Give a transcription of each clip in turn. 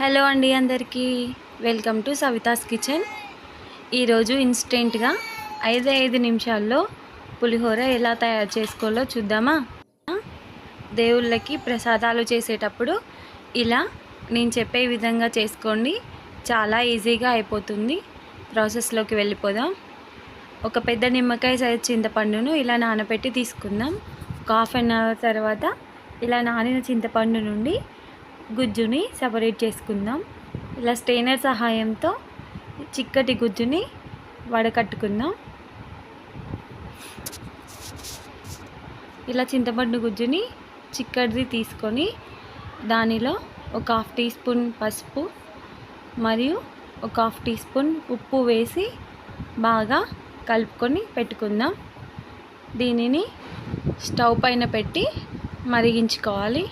Hello అండి అందరికీ. Welcome to Savitha's kitchen. ఈరోజు ఇన్స్టెంట్గా ఐదు ఐదు నిమిషాల్లో పులిహోర ఎలా తయారు చేసుకోవాలో చూద్దామా? దేవుళ్ళకి ప్రసాదాలు చేసేటప్పుడు ఇలా నేను చెప్పే విధంగా చేసుకోండి. చాలా ఈజీగా అయిపోతుంది. ప్రాసెస్లోకి వెళ్ళిపోదాం. ఒక పెద్ద నిమ్మకాయ సైజ్ చింతపండును ఇలా నానబెట్టి తీసుకుందాం. ఒక హాఫ్ అన్ అవర్ తర్వాత ఇలా నానిన చింతపండు నుండి గుజ్జుని సపరేట్ చేసుకుందాం. ఇలా స్టెయినర్ సహాయంతో చిక్కటి గుజ్జుని వడకట్టుకుందాం. ఇలా చింతపండు గుజ్జుని చిక్కటిది తీసుకొని దానిలో ఒక హాఫ్ టీ స్పూన్ పసుపు మరియు ఒక హాఫ్ టీ స్పూన్ ఉప్పు వేసి బాగా కలుపుకొని పెట్టుకుందాం. దీనిని స్టవ్ పైన పెట్టి మరిగించుకోవాలి.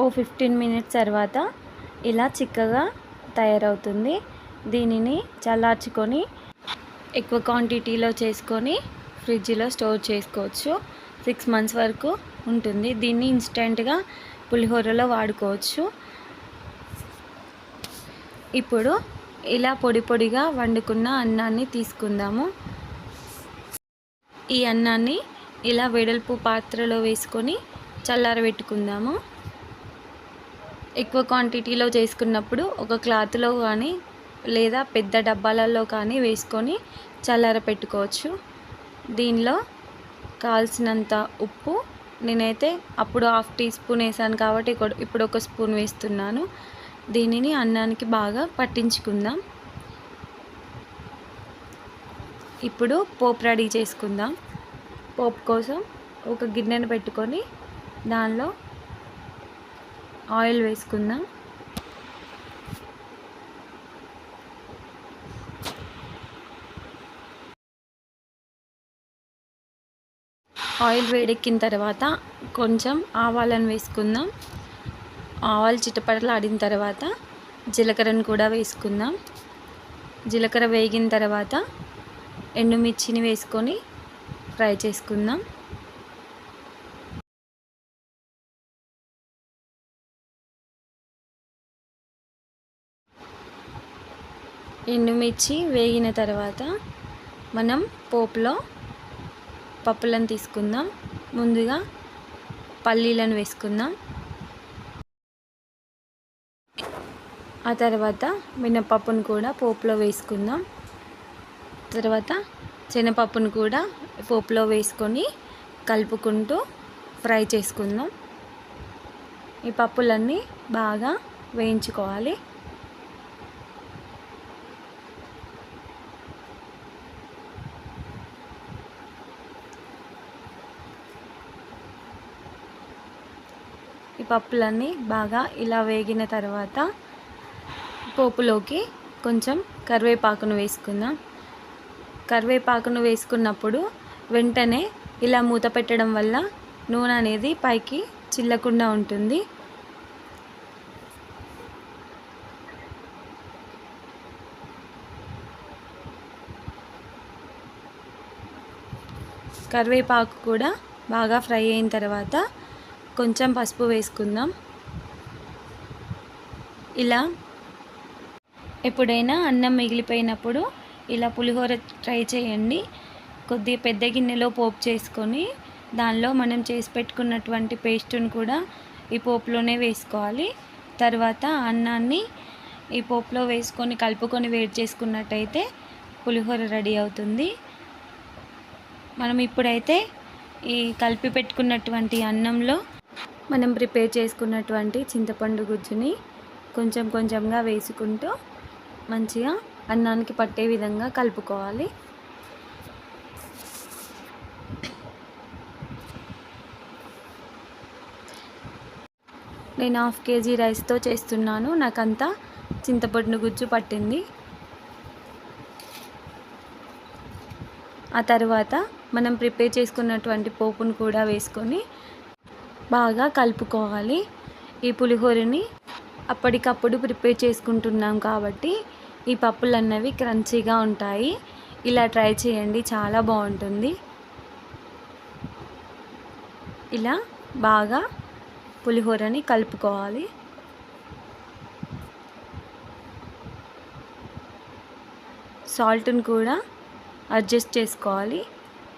ఓ ఫిఫ్టీన్ మినిట్స్ తర్వాత ఇలా చిక్కగా తయారవుతుంది. దీనిని చల్లార్చుకొని ఎక్కువ క్వాంటిటీలో చేసుకొని ఫ్రిడ్జ్లో స్టోర్ చేసుకోవచ్చు. సిక్స్ మంత్స్ వరకు ఉంటుంది. దీన్ని ఇన్స్టెంట్గా పులిహోరలో వాడుకోవచ్చు. ఇప్పుడు ఇలా పొడి పొడిగా వండుకున్న అన్నాన్ని తీసుకుందాము. ఈ అన్నాన్ని ఇలా వెడల్పు పాత్రలో వేసుకొని చల్లారబెట్టుకుందాము. ఎక్కువ క్వాంటిటీలో చేసుకున్నప్పుడు ఒక క్లాత్లో కానీ లేదా పెద్ద డబ్బాలలో కానీ వేసుకొని చల్లార పెట్టుకోవచ్చు. దీనిలో కాల్సినంత ఉప్పు నేనైతే అప్పుడు హాఫ్ టీ స్పూన్ వేసాను కాబట్టి ఇప్పుడు ఒక స్పూన్ వేస్తున్నాను. దీనిని అన్నానికి బాగా పట్టించుకుందాం. ఇప్పుడు పోపు రెడీ చేసుకుందాం. పోపు కోసం ఒక గిన్నెను పెట్టుకొని దానిలో ఆయిల్ వేసుకుందాం. ఆయిల్ వేడెక్కిన తర్వాత కొంచెం ఆవాలను వేసుకుందాం. ఆవాలు చిటపటలు ఆడిన తర్వాత జీలకర్రను కూడా వేసుకుందాం. జీలకర్ర వేగిన తర్వాత ఎండుమిర్చిని వేసుకొని ఫ్రై చేసుకుందాం. ఎండుమిర్చి వేగిన తర్వాత మనం పోపులో పప్పులను తీసుకుందాం. ముందుగా పల్లీలను వేసుకుందాం. ఆ తర్వాత మినపప్పును కూడా పోపులో వేసుకుందాం. తర్వాత శనపప్పును కూడా పోపులో వేసుకొని కలుపుకుంటూ ఫ్రై చేసుకుందాం. ఈ పప్పులన్నీ బాగా వేయించుకోవాలి. ఈ పప్పులన్నీ బాగా ఇలా వేగిన తర్వాత పోపులోకి కొంచెం కరివేపాకును వేసుకుందాం. కరివేపాకును వేసుకున్నప్పుడు వెంటనే ఇలా మూత పెట్టడం వల్ల నూనె అనేది పైకి చిల్లకుండా ఉంటుంది. కరివేపాకు కూడా బాగా ఫ్రై అయిన తర్వాత కొంచెం పసుపు వేసుకుందాం. ఇలా ఎప్పుడైనా అన్నం మిగిలిపోయినప్పుడు ఇలా పులిహోర ట్రై చేయండి. కొద్ది పెద్ద గిన్నెలో పోపు చేసుకొని దానిలో మనం చేసి పెట్టుకున్నటువంటి పేస్టును కూడా ఈ పోపులోనే వేసుకోవాలి. తర్వాత అన్నాన్ని ఈ పోపులో వేసుకొని కలుపుకొని వేడి చేసుకున్నట్టయితే పులిహోర రెడీ అవుతుంది. మనం ఇప్పుడైతే ఈ కలిపి పెట్టుకున్నటువంటి అన్నంలో మనం ప్రిపేర్ చేసుకున్నటువంటి చింతపండు గుజ్జుని కొంచెం కొంచెంగా వేసుకుంటూ మంచిగా అన్నానికి పట్టే విధంగా కలుపుకోవాలి. నేను హాఫ్ కేజీ రైస్తో చేస్తున్నాను. నాకంతా చింతపండు గుజ్జు పట్టింది. ఆ తర్వాత మనం ప్రిపేర్ చేసుకున్నటువంటి పోపును కూడా వేసుకొని బాగా కలుపుకోవాలి ఈ పులిహోరని. అప్పటికప్పుడు ప్రిపేర్ చేసుకుంటున్నాం కాబట్టి ఈ పప్పులు అన్నవి క్రంచీగా ఉంటాయి. ఇలా ట్రై చేయండి చాలా బాగుంటుంది. ఇలా బాగా పులిహోరని కలుపుకోవాలి. సాల్ట్ని కూడా అడ్జస్ట్ చేసుకోవాలి.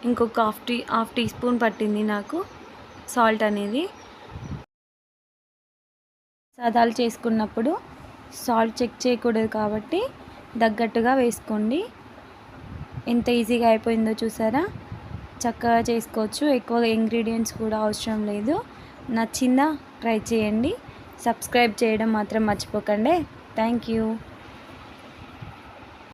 ఇంకొక half tea half teaspoon పట్టింది నాకు. సాల్ట్ అనేది సదాలు చేసుకున్నప్పుడు సాల్ట్ చెక్ చేయకూడదు కాబట్టి తగ్గట్టుగా వేసుకోండి. ఎంత ఈజీగా అయిపోయిందో చూసారా? చక్కగా చేసుకోవచ్చు. ఎక్కువ ఇంగ్రీడియంట్స్ కూడా అవసరం లేదు. నచ్చిందా ట్రై చేయండి. సబ్స్క్రైబ్ చేయడం మాత్రం మర్చిపోకండి. Thank you.